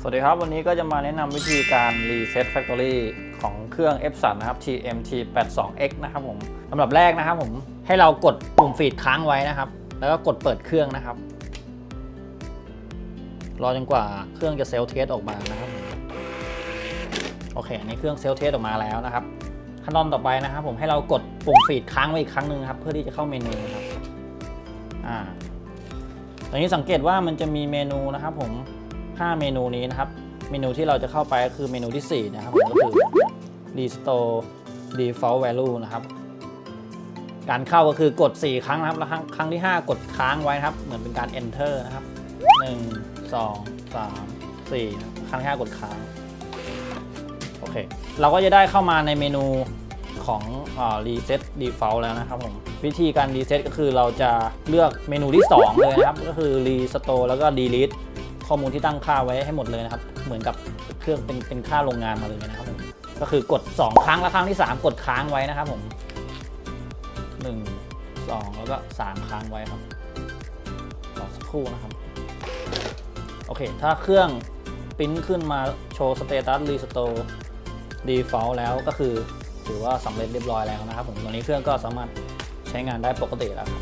สวัสดีครับ วันนี้ก็จะมาแนะนำวิธีการ Reset Factory ของเครื่อง F3 นะครับ TMT 82X นะครับผมลำดับแรกนะครับผมให้เรากดปุ่มฟีดค้างไว้นะครับ แล้วก็กดเปิดเครื่องนะครับ รอจนกว่าเครื่องจะเซลล์เทสออกมานะครับ โอเค อันนี้เครื่องเซลล์เทสออกมาแล้วนะครับ ขั้นตอนต่อไปนะครับ ผมให้เรากดปุ่มฟีดค้างไว้อีกครั้งหนึ่งครับ เพื่อที่จะเข้าเมนูนะครับ อ่า ตอนนี้สังเกตว่ามันจะมีเมนูนะครับ ผม 5 เมนูนี้นะครับ เมนูที่เราจะเข้าไปก็คือเมนูที่ 4 นะครับผมก็คือ restore default value นะครับ การเข้าก็คือกด 4 ครั้งนะครับแล้วครั้งที่ 5 กดค้างไว้นะครับ เหมือนเป็นการ enter นะครับ 1 2 3 4นะครับครั้งที่5กดค้างโอเค เราก็จะได้เข้ามาในเมนูของอ reset default แล้วนะครับผม วิธีการ reset ก็คือเราจะเลือกเมนูที่ 2 เลยนะครับ ก็คือ restore แล้วก็ delete ข้อมูลที่ตั้งค่าไว้ให้หมดเลยนะครับ เหมือนกับเครื่องเป็นเป็นค่าโรงงานมาเลยนะครับผมก็คือกด 2 ครั้งแล้วครั้งที่ 3 กดค้างไว้นะครับผม 1 2 แล้วก็ 3 ครั้งไว้ครับรอสักครู่นะครับ โอเค ถ้าเครื่องปริ้นขึ้นมาโชว์สเตตัสรีสโตร์ default แล้วก็คือถือว่าสำเร็จเรียบร้อยแล้วนะครับผม ตอนนี้เครื่องก็สามารถใช้งานได้ปกติแล้วครับ